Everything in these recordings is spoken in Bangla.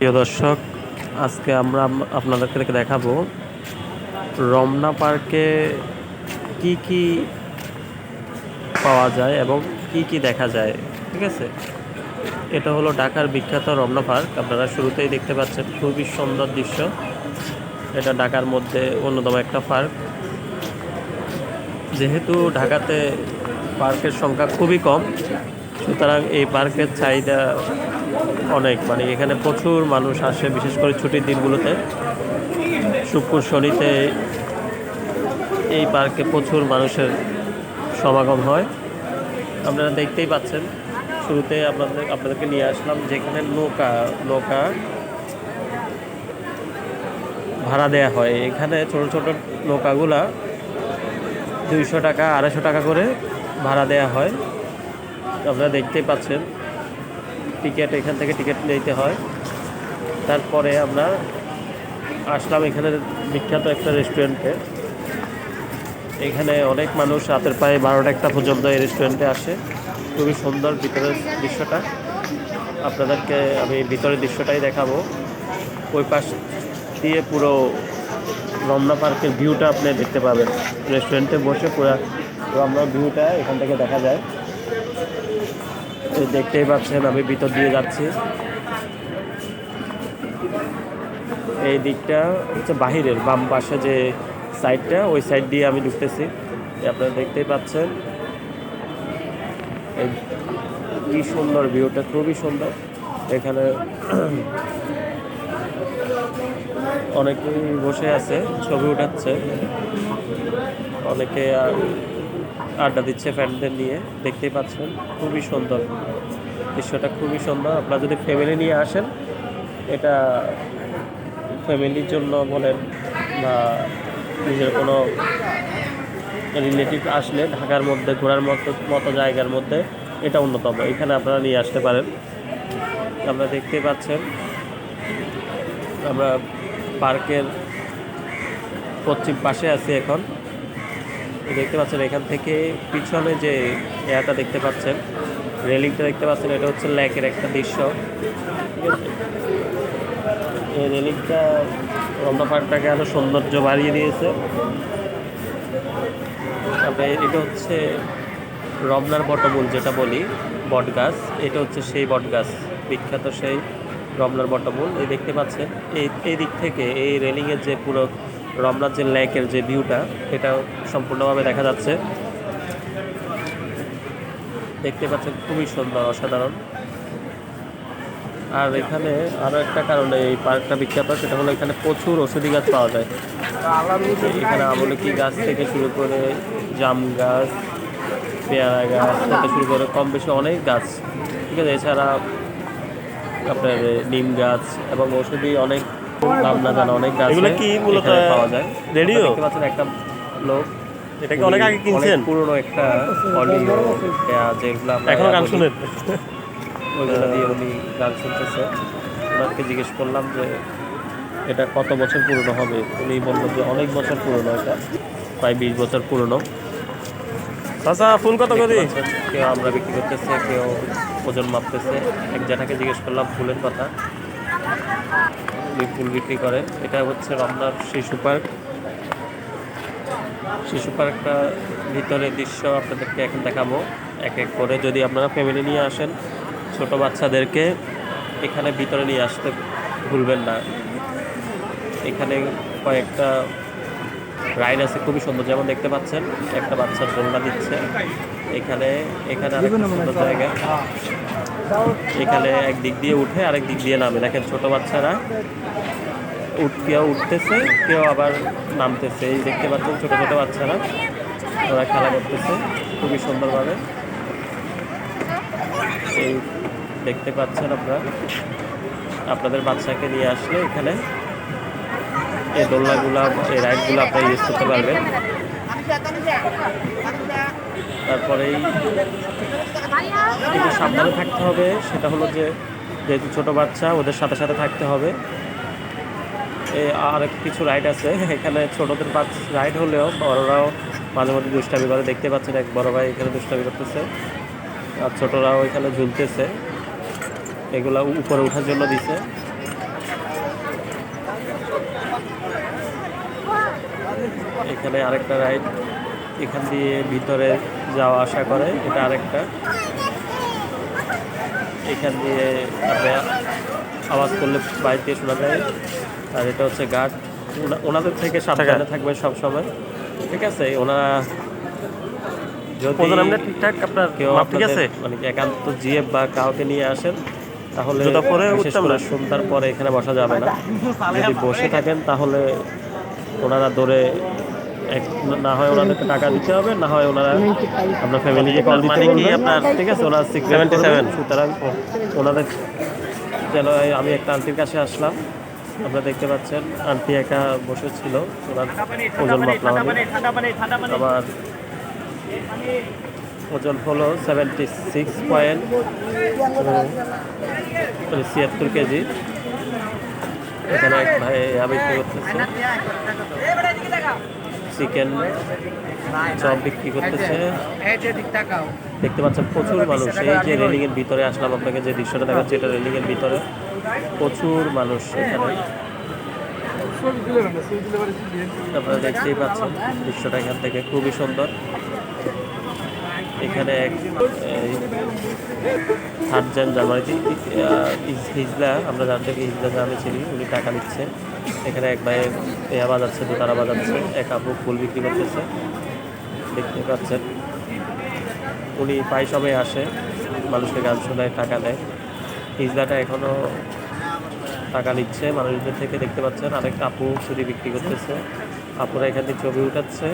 প্রিয় দর্শক, আজকে আমরা আম- আপনাদেরকে দেখাবো রমনা পার্কে কি কি পাওয়া যায় এবং কি কি দেখা যায়, ঠিক আছে? এটা হলো ঢাকার বিখ্যাত রমনা পার্ক। আপনারা শুরুতেই দেখতে পাচ্ছেন খুবই সুন্দর দৃশ্য। এটা ঢাকার মধ্যে অন্যতম একটা পার্ক। যেহেতু ঢাকাতে পার্কের সংখ্যা খুবই কম, সুতরাং এই পার্কের চাহিদা অনেক মানে এখানে প্রচুর মানুষ আসে, বিশেষ করে ছুটির দিনগুলোতে। শুক্র শনিতে এই পার্কে প্রচুর মানুষের সমাগম হয়। আপনারা দেখতেই পাচ্ছেন, শুরুতে আপনাদের, আপনাদেরকে নিয়ে আসলাম যেখানে নৌকা নৌকা ভাড়া দেয়া হয়। এখানে ছোট ছোট নৌকাগুলা দুইশো টাকা, আড়াইশো টাকা করে ভাড়া দেয়া হয়। আপনারা দেখতেই পাচ্ছেন। টিকিট এখান থেকে টিকিট নিতে হয়। তারপরে আমরা আসলাম এখানে বিখ্যাত একটা রেস্টুরেন্টে এখানে অনেক মানুষ রাতের প্রায় বারোটা একটা পর্যন্ত এই রেস্টুরেন্টে আসে। খুবই সুন্দর ভিতরের দৃশ্যটা। আপনাদেরকে আমি ভিতরের দৃশ্যটাই দেখাবো। ওই পাশ দিয়ে পুরো রমনা পার্কের ভিউটা আপনি দেখতে পাবেন। রেস্টুরেন্টে বসে পুরো রমনা ভিউটা এখান থেকে দেখা যায়। দেখতেই পাচ্ছেন আমি ভিতর দিয়ে যাচ্ছি। এই দিকটা হচ্ছে বাহিরের বাম পাশে যে সাইডটা ওই সাইড দিয়ে আমি ঢুকতেছি। আপনারা দেখতেই পাচ্ছেন। কি সুন্দর ভিউটা খুবই সুন্দর। এখানে অনেকেই বসে আছে ছবি উঠাচ্ছে। অনেকে আহ, আড্ডা দিচ্ছে ফ্রেন্ডদের নিয়ে, দেখতেই পাচ্ছেন, খুবই সুন্দর। দৃশ্যটা খুবই সুন্দর। আপনারা যদি ফ্যামিলি নিয়ে আসেন, এটা ফ্যামিলির জন্য বলেন বা নিজের কোনো রিলেটিভ আসলে ঢাকার মধ্যে, ঘোরার মতো মতো জায়গার মধ্যে এটা অন্যতম। এখানে আপনারা নিয়ে আসতে পারেন। আপনারা দেখতেই পাচ্ছেন, আমরা পার্কের পশ্চিম পাশে আছি এখন। দেখতে পাচ্ছেন এখান থেকে পিছনে যে এয়াটা দেখতে পাচ্ছেন, রেলিংটা দেখতে পাচ্ছেন, এটা হচ্ছে লেকের একটা দৃশ্য। ঠিক আছে? এই রেলিংটা রমনা পার্কটাকে আরও সৌন্দর্য বাড়িয়ে দিয়েছে। তারপরে এটা হচ্ছে রমনার বটমূল যেটা বলি বট গাছ এটা হচ্ছে সেই বট গাছ বিখ্যাত সেই রমনার বটমূল। এই দেখতে পাচ্ছেন, এই এই দিক থেকে এই রেলিংয়ের যে পুরো রমনার যে লেকের যে ভিউটা এটা সম্পূর্ণভাবে দেখা যাচ্ছে। দেখতে পাচ্ছেন খুবই সুন্দর, অসাধারণ। আর এখানে আরও একটা কারণে এই পার্কটা বিখ্যাত, সেটা হলো এখানে প্রচুর ওষুধি গাছ পাওয়া যায়। এখানে আমলকি গাছ থেকে শুরু করে জাম গাছ, পেয়ারা গাছ থেকে শুরু করে কম বেশি অনেক গাছ। ঠিক আছে, এছাড়া আপনার নিম গাছ এবং ওষুধি অনেক নাম না জানা অনেক এগুলো কি মূলত পাওয়া যায়। রেডিও? একটা লোক এটা কি অনেক আগে কিনছেন। পুরনো একটা অডিও যেগুলো এখনও গান শুনেন। ওইগুলো দিয়ে উনি গান শুনতেছে। ওনাকে জিজ্ঞেস করলাম যে এটা কত বছর পুরনো হবে? উনি বলল যে অনেক বছর পুরনো এটা প্রায় বিশ বছর পুরনো। চাচা ফুল কত করে? কেউ আমরা বিক্রি করতেছে কেউ ওজন মাপতেছে। এক জ্যাঠাকে জিজ্ঞেস করলাম ফুলের কথা। উনি ফুল বিক্রি করে। এটা হচ্ছে রমনার শিশু পার্ক। শিশু পার্কটা ভিতরের দৃশ্য আপনাদেরকে এখন দেখাবো। এক এক করে যদি আপনারা ফ্যামিলি নিয়ে আসেন ছোট বাচ্চাদেরকে এখানে ভিতরে নিয়ে আসতে ভুলবেন না। এখানে কয়েকটা রাইড আছে খুবই সুন্দর যেমন দেখতে পাচ্ছেন একটা বাচ্চার দোলনা দিচ্ছে। এখানে এখানে আরেকটা সুন্দর জায়গা। এখানে এক দিক দিয়ে উঠে আরেক দিক দিয়ে নামে। দেখেন ছোট বাচ্চারা উঠ কেউ উঠতেছে, কেউ আবার নামতেছে। এই দেখতে পাচ্ছেন ছোট ছোট বাচ্চারা, ওরা খেলা করতেছে খুবই সুন্দরভাবে। এই দেখতে পাচ্ছেন আপনারা। আপনাদের বাচ্চাকে নিয়ে আসলে এখানে এই দোলনাগুলো, এই রাইডগুলো আপনারা ইউজ করতে পারবেন। তারপরেই একটু সাবধানে থাকতে হবে। সেটা হলো যে, যেহেতু ছোটো বাচ্চা, ওদের সাথে সাথে থাকতে হবে। এ, আর কিছু রাইড আছে। এখানে ছোটদের রাইড হলেও বড়রাও মাঝে মধ্যে দুষ্টামি করে। দেখতে পাচ্ছেন এক বড় ভাই এখানে দুষ্টামি করতেছে। আর ছোটরাও এখানে ঝুলতেছে। এগুলা উপরে ওঠার জন্য দিছে। এখানে আরেকটা রাইড এখান দিয়ে ভিতরে যাওয়া আসা করে এটা আরেকটা। এখান দিয়ে আপনি আওয়াজ করলে দিয়ে শোনা যায় আর এটা হচ্ছে গার্ড। ওনাদের থেকে সাবধানে থাকবেন সব সময়। ঠিক আছে ওনারা যদি আমরা ঠিকঠাক আপনার কেউ ঠিক আছে? মানে একান্ত জিএফ বা কাউকে নিয়ে আসেন তাহলে পরে। সন্ধ্যার এখানে বসা যাবে না। যদি বসে থাকেন তাহলে ওনারা এক না হয় ওনাদেরকে টাকা দিতে হবে না হয় ওনারা আপনার ফ্যামিলিকে কল দিতে মানে কি আপনার ঠিক আছে ওনারা সিক্রেট 77 সুতরাং ওনাদের যেন আমি একটা আন্টির কাছে আসলাম আপনারা দেখতে পাচ্ছেন আন্টি একা বসেছিল ওনার ওজন মাপলাম। আমার ওজন হলো সেভেন্টি সিক্স পয়েন্ট ছিয়াত্তর কেজি। এখানে এক ভাই আমি বিক্রি করতেছে। চিকেন চপ বিক্রি করতেছে। দেখতে পাচ্ছেন প্রচুর মানুষ। এই যে রেলিং এর ভিতরে আসলাম আপনাকে যে দৃশ্যটা দেখাচ্ছে, এটা রেলিং এর ভিতরে প্রচুর মানুষ এখানে। আপনারা দেখতেই পাচ্ছেন দৃশ্যটা এখান থেকে। খুবই সুন্দর। এখানে এক থার্ড জেন জার্মানিতে হিজলা, আমরা জানতে কি হিজলা জানি ছিলি উনি টাকা নিচ্ছে এখানে এক ভাই পেয়া বাজাচ্ছে দোতারা বাজাচ্ছে, এক আপু ফুল বিক্রি করতেছে। দেখতে পাচ্ছেন। উনি প্রায় সময় আসে, মানুষকে গান শোনায়, টাকা দেয়। হিজলাটা এখনও টাকা নিচ্ছে মানুষদের থেকে, দেখতে পাচ্ছেন। আরেক আপু চুরি বিক্রি করতেছে। আপুরা এখান থেকে ছবি উঠাচ্ছে।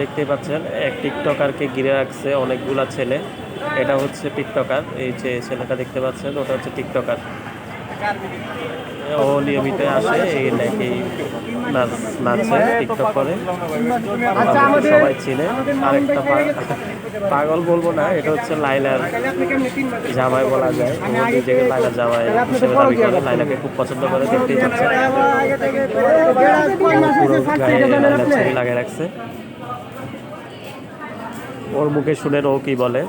দেখতেই পাচ্ছেন এক টিকটকারকে ঘিরে রাখছে অনেকগুলা ছেলে। এটা হচ্ছে টিকটকার এই যে ছেলেটা দেখতে পাচ্ছেন ওটা হচ্ছে টিকটকার। ও নিয়মিত আসে এই নাকি নাচ নাচে টিকটক করে। সবাই চিনে। আরেকটা পাগল বলব না এটা হচ্ছে লাইলার জামাই বলা যায়। নিজেকে লাইলার জামাই হিসেবে দাবি করে লাইলাকে খুব পছন্দ করে দেখতেই পাচ্ছেন। পুরো গায়ে লাইলার ছবি লাগিয়ে রাখছে। ওর মুখে শুনে ও কি বলে।